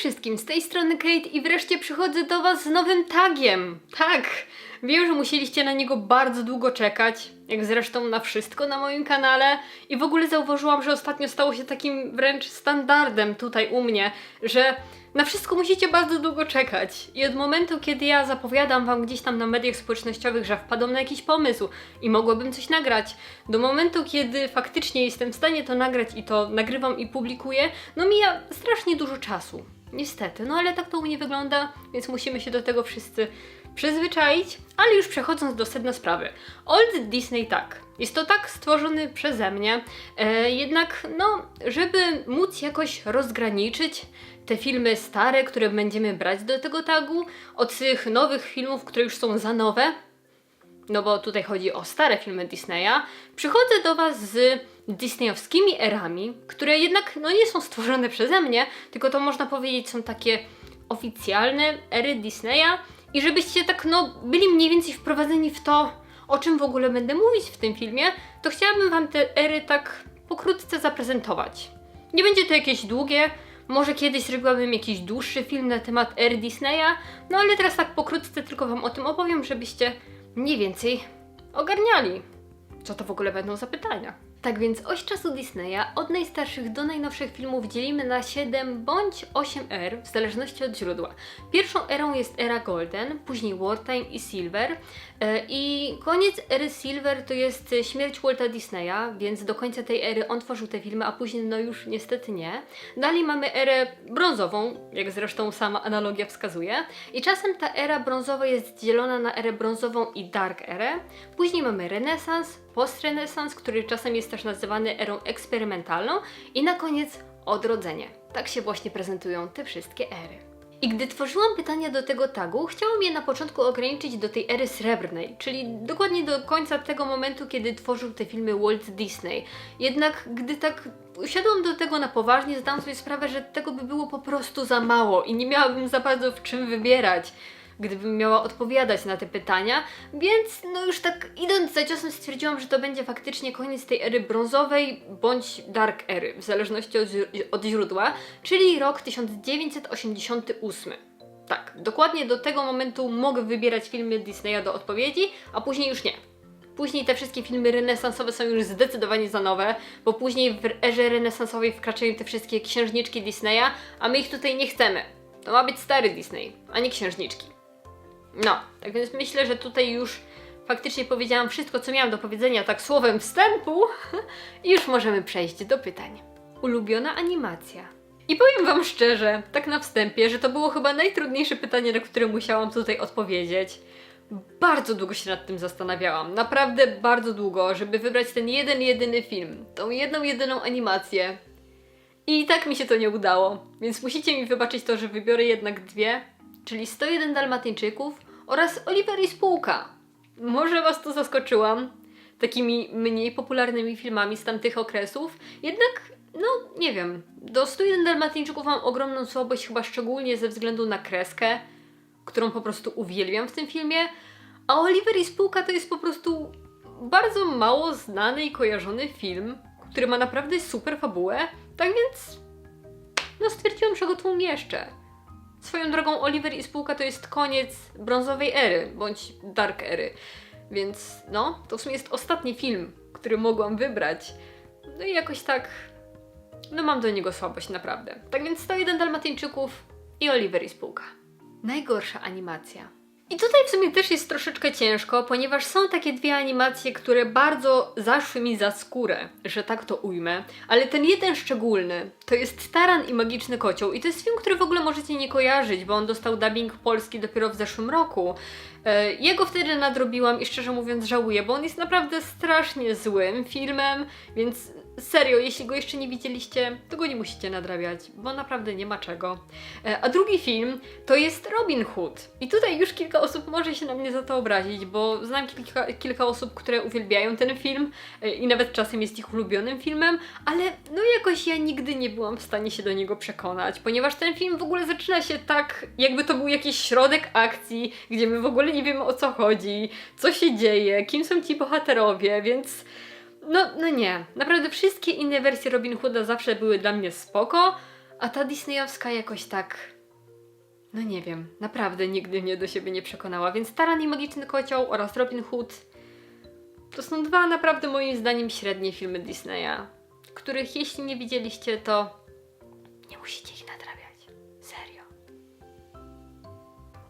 wszystkim, z tej strony Kate i wreszcie przychodzę do Was z nowym tagiem. Tak, wiem, że musieliście na niego bardzo długo czekać, jak zresztą na wszystko na moim kanale i w ogóle zauważyłam, że ostatnio stało się takim wręcz standardem tutaj u mnie, że na wszystko musicie bardzo długo czekać. I od momentu, kiedy ja zapowiadam wam gdzieś tam na mediach społecznościowych, że wpadam na jakiś pomysł i mogłabym coś nagrać, do momentu, kiedy faktycznie jestem w stanie to nagrać i to nagrywam i publikuję, no mija strasznie dużo czasu. Niestety, no ale tak to u mnie wygląda, więc musimy się do tego wszyscy przyzwyczaić. Ale już przechodząc do sedna sprawy. Old Disney tak. Jest to tak stworzony przeze mnie, e, jednak no, żeby móc jakoś rozgraniczyć te filmy stare, które będziemy brać do tego tagu, od tych nowych filmów, które już są za nowe, no bo tutaj chodzi o stare filmy Disneya, przychodzę do Was z disneyowskimi erami, które jednak no, nie są stworzone przeze mnie, tylko to można powiedzieć są takie oficjalne ery Disneya i żebyście tak no byli mniej więcej wprowadzeni w to, o czym w ogóle będę mówić w tym filmie, to chciałabym Wam te ery tak pokrótce zaprezentować. Nie będzie to jakieś długie, może kiedyś zrobiłabym jakiś dłuższy film na temat er Disneya, no ale teraz tak pokrótce tylko Wam o tym opowiem, żebyście mniej więcej ogarniali, co to w ogóle będą za pytania. Tak więc oś czasu Disneya od najstarszych do najnowszych filmów dzielimy na 7 bądź 8 er, w zależności od źródła. Pierwszą erą jest era Golden, później Wartime i Silver e, i koniec ery Silver to jest śmierć Walta Disneya, więc do końca tej ery on tworzył te filmy, a później no już niestety nie. Dalej mamy erę brązową, jak zresztą sama analogia wskazuje i czasem ta era brązowa jest dzielona na erę brązową i dark erę. Później mamy renesans, postrenesans, który czasem jest też nazywany erą eksperymentalną i na koniec odrodzenie. Tak się właśnie prezentują te wszystkie ery. I gdy tworzyłam pytania do tego tagu, chciałam je na początku ograniczyć do tej ery srebrnej, czyli dokładnie do końca tego momentu, kiedy tworzył te filmy Walt Disney. Jednak gdy tak usiadłam do tego na poważnie, zdałam sobie sprawę, że tego by było po prostu za mało i nie miałabym za bardzo w czym wybierać gdybym miała odpowiadać na te pytania, więc no już tak idąc za ciosem stwierdziłam, że to będzie faktycznie koniec tej ery brązowej bądź dark ery, w zależności od, od źródła, czyli rok 1988. Tak, dokładnie do tego momentu mogę wybierać filmy Disneya do odpowiedzi, a później już nie. Później te wszystkie filmy renesansowe są już zdecydowanie za nowe, bo później w erze renesansowej wkraczają te wszystkie księżniczki Disneya, a my ich tutaj nie chcemy. To ma być stary Disney, a nie księżniczki. No, tak więc myślę, że tutaj już faktycznie powiedziałam wszystko, co miałam do powiedzenia tak słowem wstępu i już możemy przejść do pytań. Ulubiona animacja. I powiem Wam szczerze, tak na wstępie, że to było chyba najtrudniejsze pytanie, na które musiałam tutaj odpowiedzieć. Bardzo długo się nad tym zastanawiałam, naprawdę bardzo długo, żeby wybrać ten jeden, jedyny film, tą jedną, jedyną animację. I tak mi się to nie udało, więc musicie mi wybaczyć to, że wybiorę jednak dwie, czyli 101 Dalmatyńczyków oraz Oliver i Spółka. Może Was to zaskoczyłam takimi mniej popularnymi filmami z tamtych okresów, jednak, no nie wiem, do 101 Dalmatyńczyków mam ogromną słabość, chyba szczególnie ze względu na kreskę, którą po prostu uwielbiam w tym filmie, a Oliver i Spółka to jest po prostu bardzo mało znany i kojarzony film, który ma naprawdę super fabułę, tak więc no stwierdziłam, że go tu umieszczę. Swoją drogą Oliver i spółka to jest koniec brązowej ery, bądź dark ery. Więc no, to w sumie jest ostatni film, który mogłam wybrać. No i jakoś tak, no mam do niego słabość naprawdę. Tak więc 101 Dalmatyńczyków i Oliver i spółka. Najgorsza animacja. I tutaj w sumie też jest troszeczkę ciężko, ponieważ są takie dwie animacje, które bardzo zaszły mi za skórę, że tak to ujmę, ale ten jeden szczególny to jest Taran i Magiczny Kocioł i to jest film, który w ogóle możecie nie kojarzyć, bo on dostał dubbing polski dopiero w zeszłym roku. E, Jego wtedy nadrobiłam i szczerze mówiąc żałuję, bo on jest naprawdę strasznie złym filmem, więc serio, jeśli go jeszcze nie widzieliście, to go nie musicie nadrabiać, bo naprawdę nie ma czego. E, A drugi film to jest Robin Hood. I tutaj już kilka osób może się na mnie za to obrazić, bo znam kilka, kilka osób, które uwielbiają ten film e, i nawet czasem jest ich ulubionym filmem, ale no jakoś ja nigdy nie byłam w stanie się do niego przekonać, ponieważ ten film w ogóle zaczyna się tak, jakby to był jakiś środek akcji, gdzie my w ogóle nie wiemy o co chodzi, co się dzieje, kim są ci bohaterowie, więc no, no nie. Naprawdę wszystkie inne wersje Robin Hooda zawsze były dla mnie spoko, A ta disneyowska jakoś tak... No nie wiem, naprawdę nigdy mnie do siebie nie przekonała, więc Taran i Magiczny Kocioł oraz Robin Hood to są dwa naprawdę moim zdaniem średnie filmy Disneya, których jeśli nie widzieliście, to nie musicie ich nadrabiać. Serio.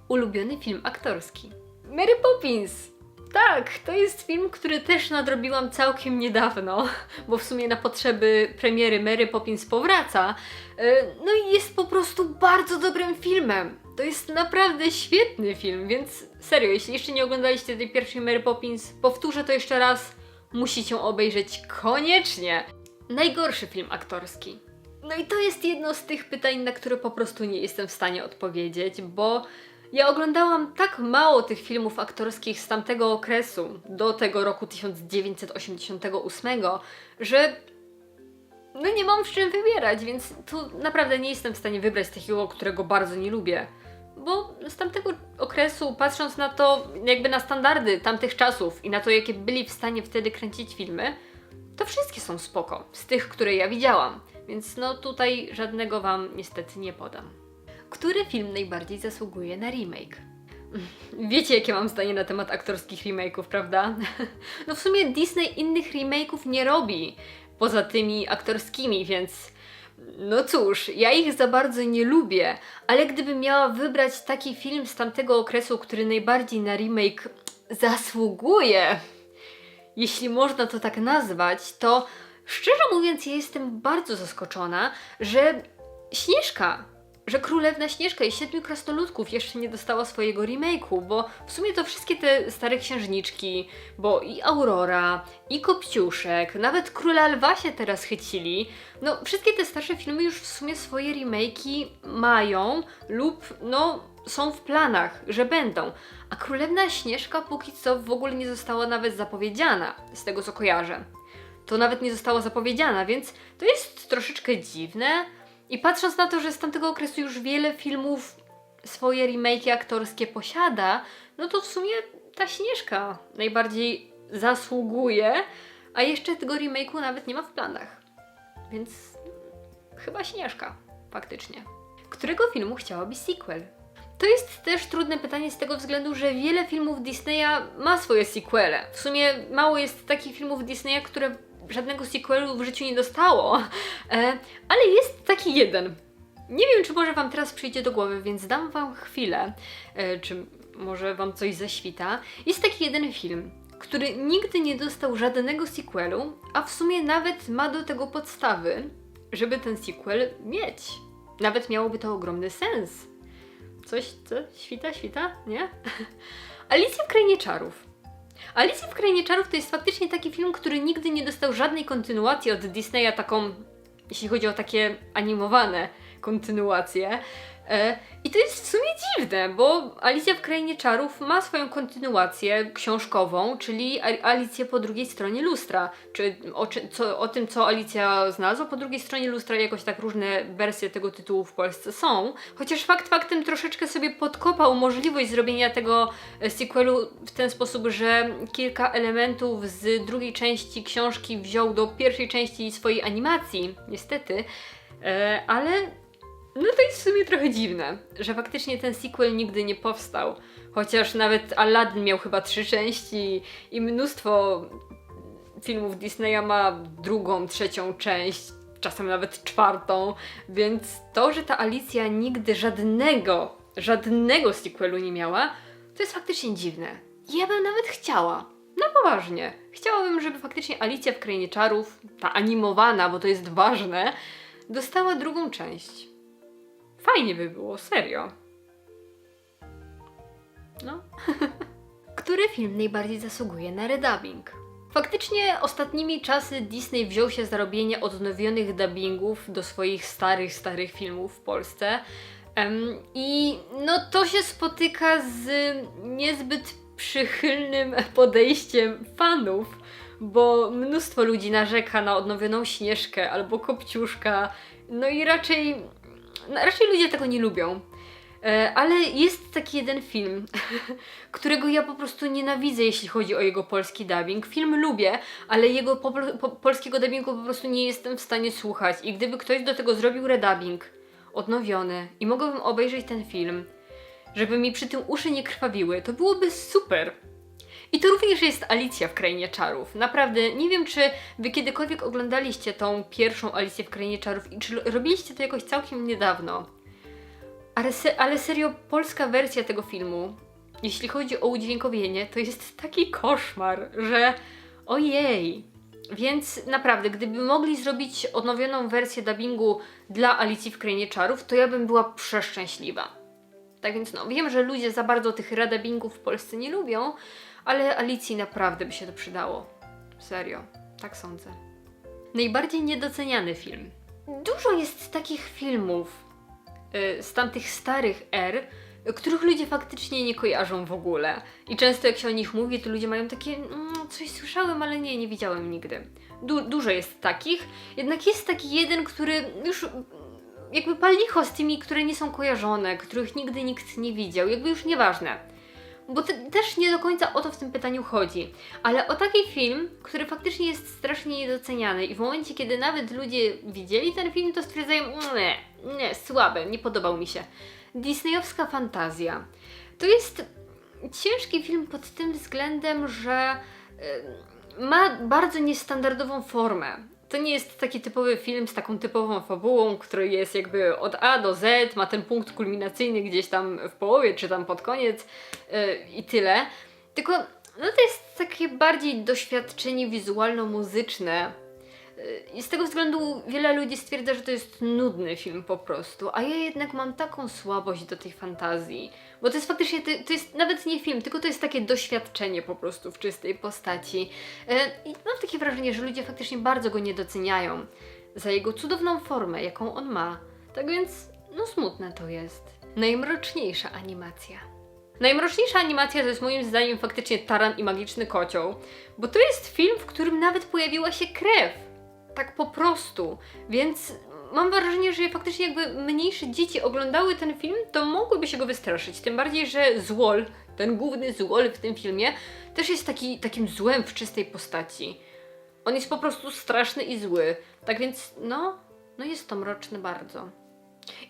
Ulubiony film aktorski. Mary Poppins! Tak, to jest film, który też nadrobiłam całkiem niedawno, bo w sumie na potrzeby premiery Mary Poppins powraca. E, No i jest po prostu bardzo dobrym filmem. To jest naprawdę świetny film, więc serio, jeśli jeszcze nie oglądaliście tej pierwszej Mary Poppins, powtórzę to jeszcze raz. Musicie ją obejrzeć koniecznie. Najgorszy film aktorski. No i to jest jedno z tych pytań, na które po prostu nie jestem w stanie odpowiedzieć, bo ja oglądałam tak mało tych filmów aktorskich z tamtego okresu, do tego roku 1988, że no nie mam w czym wybierać, więc tu naprawdę nie jestem w stanie wybrać takiego, którego bardzo nie lubię. Bo z tamtego okresu, patrząc na to, jakby na standardy tamtych czasów i na to, jakie byli w stanie wtedy kręcić filmy, to wszystkie są spoko, z tych, które ja widziałam. Więc no tutaj żadnego Wam niestety nie podam. Który film najbardziej zasługuje na remake? Wiecie, jakie mam zdanie na temat aktorskich remake'ów, prawda? No w sumie Disney innych remake'ów nie robi, poza tymi aktorskimi, więc no cóż, ja ich za bardzo nie lubię, ale gdybym miała wybrać taki film z tamtego okresu, który najbardziej na remake zasługuje, jeśli można to tak nazwać, to szczerze mówiąc, ja jestem bardzo zaskoczona, że Śnieżka, że Królewna Śnieżka i Siedmiu Krasnoludków jeszcze nie dostała swojego remake'u, bo w sumie to wszystkie te stare księżniczki, bo i Aurora, i Kopciuszek, nawet Króla Lwa się teraz chycili, no wszystkie te starsze filmy już w sumie swoje remake'i mają lub no są w planach, że będą. A Królewna Śnieżka póki co w ogóle nie została nawet zapowiedziana, z tego co kojarzę. To nawet nie została zapowiedziana, więc to jest troszeczkę dziwne. I patrząc na to, że z tamtego okresu już wiele filmów swoje remake'i aktorskie posiada, no to w sumie ta Śnieżka najbardziej zasługuje, a jeszcze tego remake'u nawet nie ma w planach. Więc chyba Śnieżka, faktycznie. Którego filmu chciałabyś sequel? To jest też trudne pytanie z tego względu, że wiele filmów Disneya ma swoje sequele. W sumie mało jest takich filmów Disneya, które żadnego sequelu w życiu nie dostało. E, ale jest taki jeden. Nie wiem, czy może Wam teraz przyjdzie do głowy, więc dam Wam chwilę, e, czy może Wam coś zaświta. Jest taki jeden film, który nigdy nie dostał żadnego sequelu, a w sumie nawet ma do tego podstawy, żeby ten sequel mieć. Nawet miałoby to ogromny sens. Coś, co? Świta, świta? Nie? Alicja w Krainie Czarów. Alicja w Krainie Czarów to jest faktycznie taki film, który nigdy nie dostał żadnej kontynuacji od Disneya, taką, jeśli chodzi o takie animowane kontynuacje. E, I to jest w sumie dziwne, bo Alicja w Krainie Czarów ma swoją kontynuację książkową, czyli Alicję po drugiej stronie lustra. Czy o, co, o tym, co Alicja znalazła po drugiej stronie lustra, jakoś tak różne wersje tego tytułu w Polsce są. Chociaż fakt faktem troszeczkę sobie podkopał możliwość zrobienia tego e, sequelu w ten sposób, że kilka elementów z drugiej części książki wziął do pierwszej części swojej animacji, niestety. E, ale no to jest w sumie trochę dziwne, że faktycznie ten sequel nigdy nie powstał. Chociaż nawet Aladdin miał chyba trzy części i mnóstwo filmów Disneya ma drugą, trzecią część, czasem nawet czwartą, więc to, że ta Alicja nigdy żadnego, żadnego sequelu nie miała, to jest faktycznie dziwne. Ja bym nawet chciała. No poważnie. Chciałabym, żeby faktycznie Alicja w Krainie Czarów, ta animowana, bo to jest ważne, dostała drugą część. Fajnie by było, serio. No. Który film najbardziej zasługuje na redubbing? Faktycznie ostatnimi czasy Disney wziął się za robienie odnowionych dubbingów do swoich starych, starych filmów w Polsce. I no to się spotyka z niezbyt przychylnym podejściem fanów, bo mnóstwo ludzi narzeka na odnowioną Śnieżkę albo Kopciuszka, no i raczej raczej ludzie tego nie lubią. E, ale jest taki jeden film, którego ja po prostu nienawidzę, jeśli chodzi o jego polski dubbing. Film lubię, ale jego po, po, polskiego dubbingu po prostu nie jestem w stanie słuchać. I gdyby ktoś do tego zrobił redubbing, odnowiony i mogłabym obejrzeć ten film, żeby mi przy tym uszy nie krwawiły, to byłoby super. I to również jest Alicja w Krainie Czarów. Naprawdę, nie wiem, czy wy kiedykolwiek oglądaliście tą pierwszą Alicję w Krainie Czarów i czy robiliście to jakoś całkiem niedawno. Ale, se, ale serio, polska wersja tego filmu, jeśli chodzi o udźwiękowienie, to jest taki koszmar, że ojej. Więc naprawdę, gdyby mogli zrobić odnowioną wersję dubbingu dla Alicji w Krainie Czarów, to ja bym była przeszczęśliwa. Tak więc no, wiem, że ludzie za bardzo tych redubbingów w Polsce nie lubią, ale Alicji naprawdę by się to przydało. Serio, tak sądzę. Najbardziej niedoceniany film. Dużo jest takich filmów y, z tamtych starych er, y, których ludzie faktycznie nie kojarzą w ogóle. I często jak się o nich mówi, to ludzie mają takie, mm, coś słyszałem, ale nie, nie widziałem nigdy. Du- dużo jest takich, jednak jest taki jeden, który już jakby pal licho z tymi, które nie są kojarzone, których nigdy nikt nie widział, jakby już nieważne. Bo te, też nie do końca o to w tym pytaniu chodzi. Ale o taki film, który faktycznie jest strasznie niedoceniany i w momencie, kiedy nawet ludzie widzieli ten film, to stwierdzają, nie, nie, słabe, nie podobał mi się. Disneyowska fantazja. To jest ciężki film pod tym względem, że y, ma bardzo niestandardową formę. To nie jest taki typowy film z taką typową fabułą, który jest jakby od A do Z, ma ten punkt kulminacyjny gdzieś tam w połowie, czy tam pod koniec yy, i tyle. Tylko no to jest takie bardziej doświadczenie wizualno-muzyczne. Yy, I z tego względu wiele ludzi stwierdza, że to jest nudny film po prostu, a ja jednak mam taką słabość do tej fantazji. Bo to jest faktycznie, to, jest nawet nie film, tylko to jest takie doświadczenie po prostu w czystej postaci. E, I mam takie wrażenie, że ludzie faktycznie bardzo go nie doceniają za jego cudowną formę, jaką on ma. Tak więc, no smutne to jest. Najmroczniejsza animacja. Najmroczniejsza animacja to jest moim zdaniem faktycznie Taran i Magiczny Kocioł, bo to jest film, w którym nawet pojawiła się krew. Tak po prostu. Więc mam wrażenie, że faktycznie jakby mniejsze dzieci oglądały ten film, to mogłyby się go wystraszyć. Tym bardziej, że Złol, ten główny Złol w tym filmie, też jest taki, takim złem w czystej postaci. On jest po prostu straszny i zły. Tak więc, no, no jest to mroczne bardzo.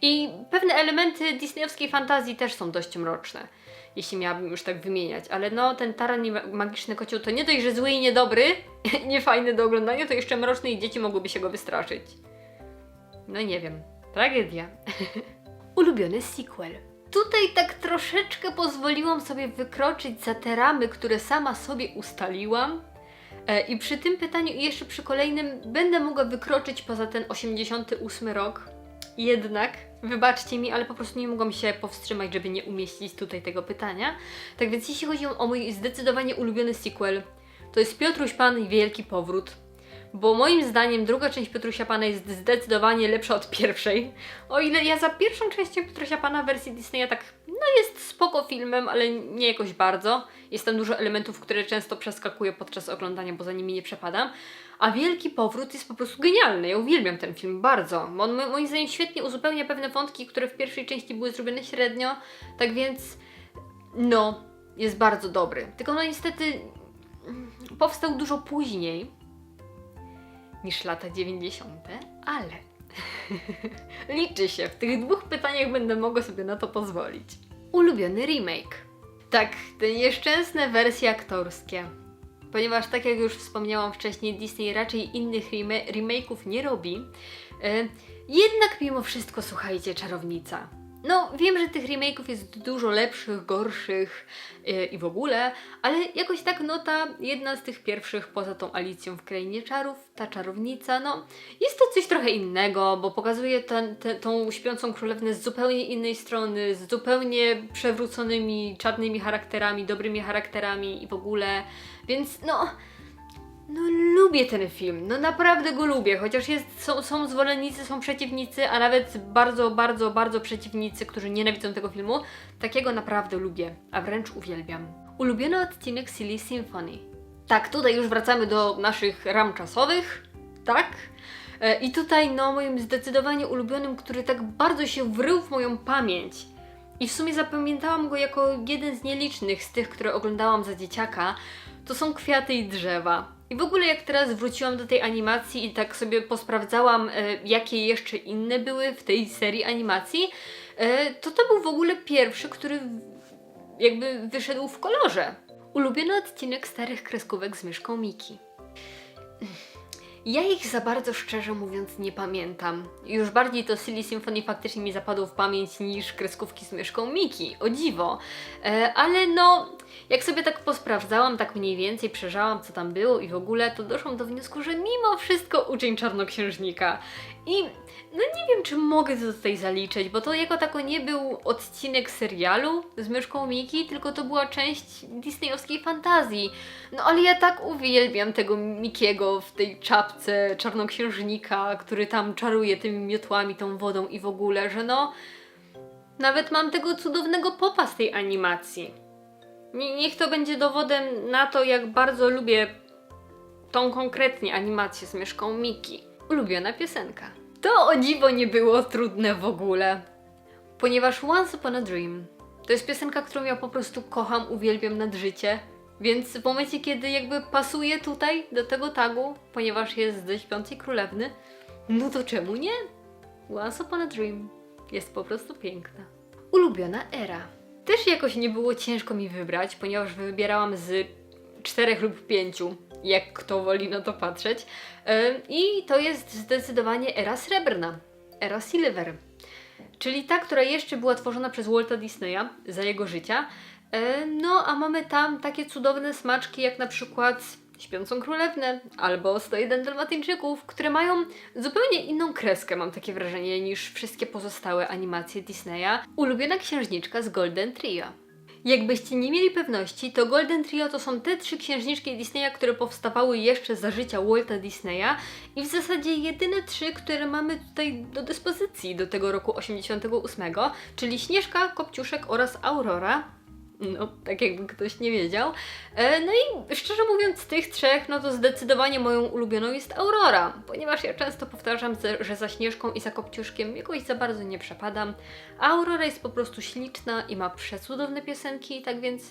I pewne elementy disneyowskiej fantazji też są dość mroczne, jeśli miałabym już tak wymieniać. Ale no, ten taran i ma- magiczny kocioł to nie dość, że zły i niedobry, niefajny do oglądania, to jeszcze mroczny i dzieci mogłyby się go wystraszyć. No nie wiem. Tragedia. Ulubiony sequel. Tutaj tak troszeczkę pozwoliłam sobie wykroczyć za te ramy, które sama sobie ustaliłam. E, I przy tym pytaniu i jeszcze przy kolejnym będę mogła wykroczyć poza ten 88 rok. Jednak, wybaczcie mi, ale po prostu nie mogłam się powstrzymać, żeby nie umieścić tutaj tego pytania. Tak więc jeśli chodzi o mój zdecydowanie ulubiony sequel, to jest Piotruś Pan i Wielki Powrót. Bo moim zdaniem druga część Piotrusia Pana jest zdecydowanie lepsza od pierwszej. O ile ja za pierwszą częścią Piotrusia Pana wersji Disneya tak, no jest spoko filmem, ale nie jakoś bardzo. Jest tam dużo elementów, które często przeskakuję podczas oglądania, bo za nimi nie przepadam. A Wielki Powrót jest po prostu genialny. Ja uwielbiam ten film bardzo. On mo- moim zdaniem świetnie uzupełnia pewne wątki, które w pierwszej części były zrobione średnio. Tak więc, no, jest bardzo dobry. Tylko no niestety mm, powstał dużo później niż lata 90., ale liczy się. W tych dwóch pytaniach będę mogła sobie na to pozwolić. Ulubiony remake. Tak, te nieszczęsne wersje aktorskie. Ponieważ, tak jak już wspomniałam wcześniej, Disney raczej innych rema- remake'ów nie robi. E, jednak mimo wszystko, słuchajcie, czarownica. No, wiem, że tych remake'ów jest dużo lepszych, gorszych yy, i w ogóle, ale jakoś tak no ta jedna z tych pierwszych, poza tą Alicją w Krainie Czarów, ta czarownica, no jest to coś trochę innego, bo pokazuje ten, te, tą śpiącą królewnę z zupełnie innej strony, z zupełnie przewróconymi, czarnymi charakterami, dobrymi charakterami i w ogóle, więc no... No lubię ten film, no naprawdę go lubię, chociaż jest, są, są zwolennicy, są przeciwnicy, a nawet bardzo, bardzo, bardzo przeciwnicy, którzy nienawidzą tego filmu. Takiego naprawdę lubię, a wręcz uwielbiam. Ulubiony odcinek Silly Symphony. Tak, tutaj już wracamy do naszych ram czasowych, tak? E, I tutaj, no, moim zdecydowanie ulubionym, który tak bardzo się wrył w moją pamięć i w sumie zapamiętałam go jako jeden z nielicznych z tych, które oglądałam za dzieciaka, to są kwiaty i drzewa. I w ogóle jak teraz wróciłam do tej animacji i tak sobie posprawdzałam, e, jakie jeszcze inne były w tej serii animacji, e, to to był w ogóle pierwszy, który jakby wyszedł w kolorze. Ulubiony odcinek starych kreskówek z myszką Miki. Ja ich za bardzo szczerze mówiąc nie pamiętam. Już bardziej to Silly Symphony faktycznie mi zapadło w pamięć niż kreskówki z myszką Miki, o dziwo. E, ale no, jak sobie tak posprawdzałam, tak mniej więcej przejrzałam co tam było i w ogóle, to doszłam do wniosku, że mimo wszystko uczeń czarnoksiężnika. I no nie wiem, czy mogę to tutaj zaliczyć, bo to jako tako nie był odcinek serialu z myszką Miki, tylko to była część disneyowskiej fantazji. No ale ja tak uwielbiam tego Mikiego w tej czapce czarnoksiężnika, który tam czaruje tymi miotłami, tą wodą i w ogóle, że no... Nawet mam tego cudownego popa z tej animacji. Nie, niech to będzie dowodem na to, jak bardzo lubię tą konkretnie animację z myszką Miki. Ulubiona piosenka. To o dziwo nie było trudne w ogóle, ponieważ Once Upon a Dream to jest piosenka, którą ja po prostu kocham, uwielbiam nad życie. Więc w momencie, kiedy jakby pasuje tutaj do tego tagu, ponieważ jest ze śpiącej królewny, no to czemu nie? Once Upon a Dream jest po prostu piękna. Ulubiona era. Też jakoś nie było ciężko mi wybrać, ponieważ wybierałam z czterech lub pięciu, jak kto woli na to patrzeć. I to jest zdecydowanie era srebrna, era silver. Czyli ta, która jeszcze była tworzona przez Walta Disneya za jego życia. No, a mamy tam takie cudowne smaczki, jak na przykład Śpiącą Królewnę albo 101 Dalmatyńczyków, które mają zupełnie inną kreskę, mam takie wrażenie, niż wszystkie pozostałe animacje Disneya. Ulubiona księżniczka z Golden Trio. Jakbyście nie mieli pewności, to Golden Trio to są te trzy księżniczki Disneya, które powstawały jeszcze za życia Walta Disneya i w zasadzie jedyne trzy, które mamy tutaj do dyspozycji do tego roku 88, czyli Śnieżka, Kopciuszek oraz Aurora. No, tak jakby ktoś nie wiedział. E, no i szczerze mówiąc, z tych trzech, no to zdecydowanie moją ulubioną jest Aurora, ponieważ ja często powtarzam, że za Śnieżką i za Kopciuszkiem jakoś za bardzo nie przepadam. A Aurora jest po prostu śliczna i ma przecudowne piosenki, tak więc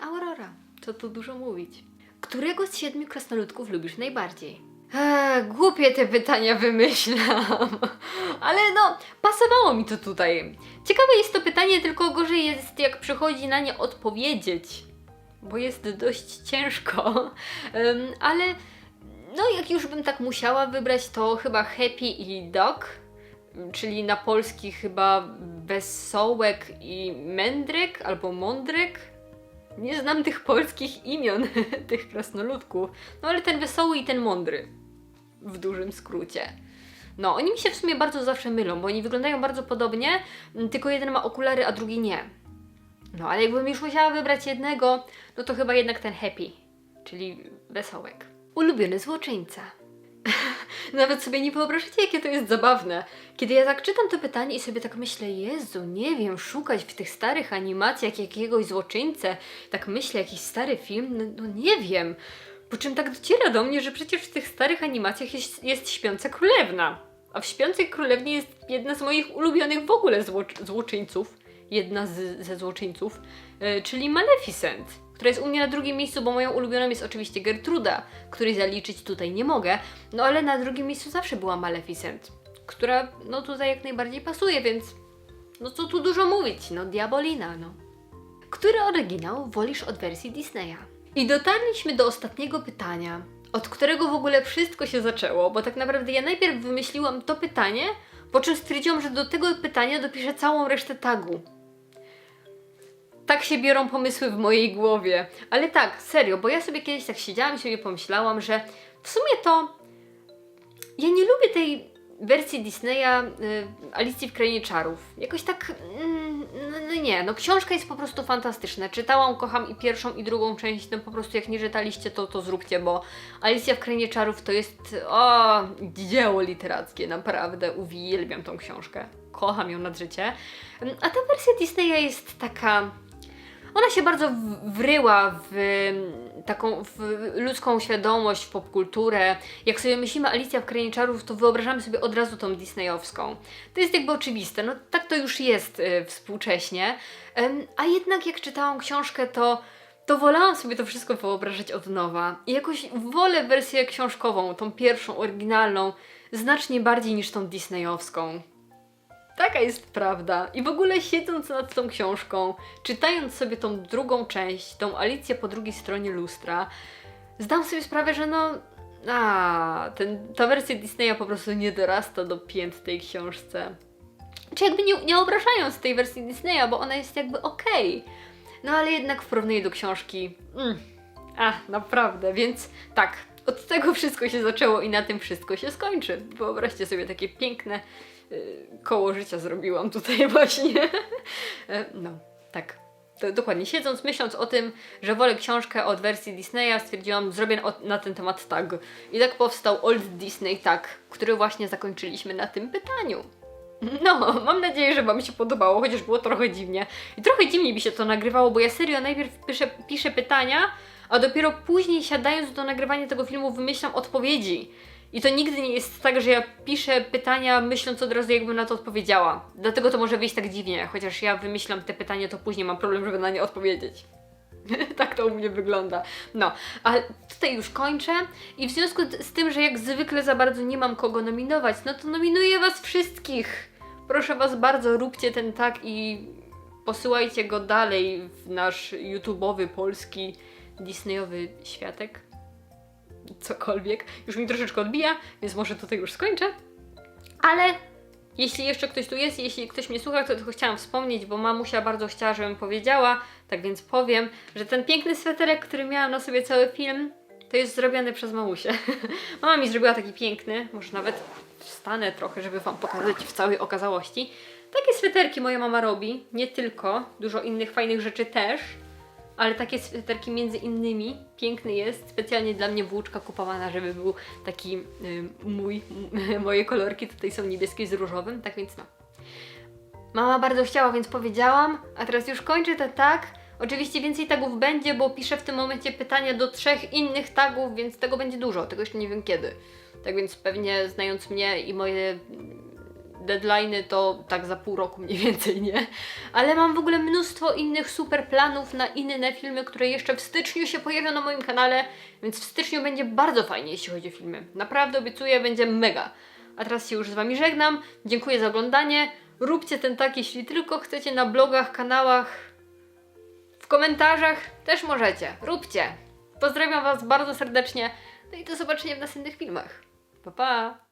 Aurora, co tu dużo mówić. Którego z siedmiu krasnoludków lubisz najbardziej? Eee, głupie te pytania wymyślam, ale no, pasowało mi to tutaj. Ciekawe jest to pytanie, tylko gorzej jest jak przychodzi na nie odpowiedzieć, bo jest dość ciężko, ale no jak już bym tak musiała wybrać, to chyba Happy i Dog, czyli na polski chyba Wesołek i Mędrek albo Mądrek. Nie znam tych polskich imion, tych krasnoludków. No ale ten wesoły i ten mądry. W dużym skrócie. No, oni mi się w sumie bardzo zawsze mylą, bo oni wyglądają bardzo podobnie, m, tylko jeden ma okulary, a drugi nie. No, ale jakbym już musiała wybrać jednego, no to chyba jednak ten happy, czyli wesołek. Ulubiony złoczyńca. Nawet sobie nie wyobrażacie, jakie to jest zabawne. Kiedy ja tak czytam to pytanie i sobie tak myślę, Jezu, nie wiem, szukać w tych starych animacjach jakiegoś złoczyńcę, tak myślę, jakiś stary film, no, no nie wiem. Po czym tak dociera do mnie, że przecież w tych starych animacjach jest, jest Śpiąca Królewna. A w Śpiącej Królewnie jest jedna z moich ulubionych w ogóle zło- złoczyńców. Jedna z, ze złoczyńców, e, czyli Maleficent, która jest u mnie na drugim miejscu, bo moją ulubioną jest oczywiście Gertruda, której zaliczyć tutaj nie mogę. No ale na drugim miejscu zawsze była Maleficent, która no tutaj jak najbardziej pasuje, więc no co tu dużo mówić, no Diabolina, no. Który oryginał wolisz od wersji Disneya? I dotarliśmy do ostatniego pytania, od którego w ogóle wszystko się zaczęło, bo tak naprawdę ja najpierw wymyśliłam to pytanie, po czym stwierdziłam, że do tego pytania dopiszę całą resztę tagu. Tak się biorą pomysły w mojej głowie. Ale tak, serio, bo ja sobie kiedyś tak siedziałam i sobie pomyślałam, że w sumie to ja nie lubię tej wersji Disneya y, Alicji w Krainie Czarów. Jakoś tak, mm, no, no nie, no książka jest po prostu fantastyczna. Czytałam, kocham i pierwszą i drugą część, no po prostu jak nie czytaliście to, to zróbcie, bo Alicja w Krainie Czarów to jest, o, dzieło literackie, naprawdę uwielbiam tą książkę. Kocham ją nad życie. A ta wersja Disneya jest taka... Ona się bardzo wryła w mm, taką w ludzką świadomość, w popkulturę. Jak sobie myślimy Alicja w Krainie Czarów, to wyobrażamy sobie od razu tą disneyowską. To jest jakby oczywiste, no tak to już jest y, współcześnie. A jednak jak czytałam książkę, to to wolałam sobie to wszystko wyobrażać od nowa. I jakoś wolę wersję książkową, tą pierwszą, oryginalną, znacznie bardziej niż tą disneyowską. Taka jest prawda. I w ogóle siedząc nad tą książką, czytając sobie tą drugą część, tą Alicję po drugiej stronie lustra, zdam sobie sprawę, że no. A, ten, ta wersja Disneya po prostu nie dorasta do pięt tej książce. Czy jakby nie, nie obrażając tej wersji Disneya, bo ona jest jakby okej. No ale jednak w porównaniu do książki. Mm, a, naprawdę, więc tak. Od tego wszystko się zaczęło i na tym wszystko się skończy. Wyobraźcie sobie takie piękne koło życia zrobiłam tutaj właśnie. E, no, tak. To, dokładnie. Siedząc, myśląc o tym, że wolę książkę od wersji Disneya, stwierdziłam, zrobię na ten temat tag. I tak powstał Old Disney Tag, który właśnie zakończyliśmy na tym pytaniu. No, mam nadzieję, że Wam się podobało, chociaż było trochę dziwnie. I trochę dziwnie mi się to nagrywało, bo ja serio najpierw piszę, piszę pytania, a dopiero później siadając do nagrywania tego filmu wymyślam odpowiedzi. I to nigdy nie jest tak, że ja piszę pytania myśląc od razu, jakbym na to odpowiedziała. Dlatego to może wyjść tak dziwnie, chociaż ja wymyślam te pytania, to później mam problem, żeby na nie odpowiedzieć. tak to u mnie wygląda. No, a tutaj już kończę i w związku z tym, że jak zwykle za bardzo nie mam kogo nominować, no to nominuję Was wszystkich. Proszę Was bardzo, róbcie ten tak i posyłajcie go dalej w nasz YouTube'owy, polski, Disneyowy światek. Cokolwiek. Już mi troszeczkę odbija, więc może tutaj już skończę. Ale jeśli jeszcze ktoś tu jest, jeśli ktoś mnie słucha, to tylko chciałam wspomnieć, bo mamusia bardzo chciała, żebym powiedziała, tak więc powiem, że ten piękny sweterek, który miałam na sobie cały film, to jest zrobiony przez mamusię. Mama mi zrobiła taki piękny, może nawet wstanę trochę, żeby Wam pokazać w całej okazałości. Takie sweterki moja mama robi, nie tylko, dużo innych fajnych rzeczy też, ale takie sweterki między innymi, piękny jest, specjalnie dla mnie włóczka kupowana, żeby był taki y, mój, moje kolorki tutaj są niebieskie z różowym, tak więc no. Mama bardzo chciała, więc powiedziałam, a teraz już kończę te tak. Oczywiście więcej tagów będzie, bo piszę w tym momencie pytania do trzech innych tagów, więc tego będzie dużo, tego jeszcze nie wiem kiedy. Tak więc pewnie znając mnie i moje deadlines, to tak za pół roku mniej więcej, nie? Ale mam w ogóle mnóstwo innych super planów na inne filmy, które jeszcze w styczniu się pojawią na moim kanale, więc w styczniu będzie bardzo fajnie, jeśli chodzi o filmy. Naprawdę obiecuję, będzie mega. A teraz się już z Wami żegnam. Dziękuję za oglądanie. Róbcie ten tak, jeśli tylko chcecie na blogach, kanałach, w komentarzach też możecie. Róbcie. Pozdrawiam Was bardzo serdecznie. No i do zobaczenia w następnych filmach. Pa pa!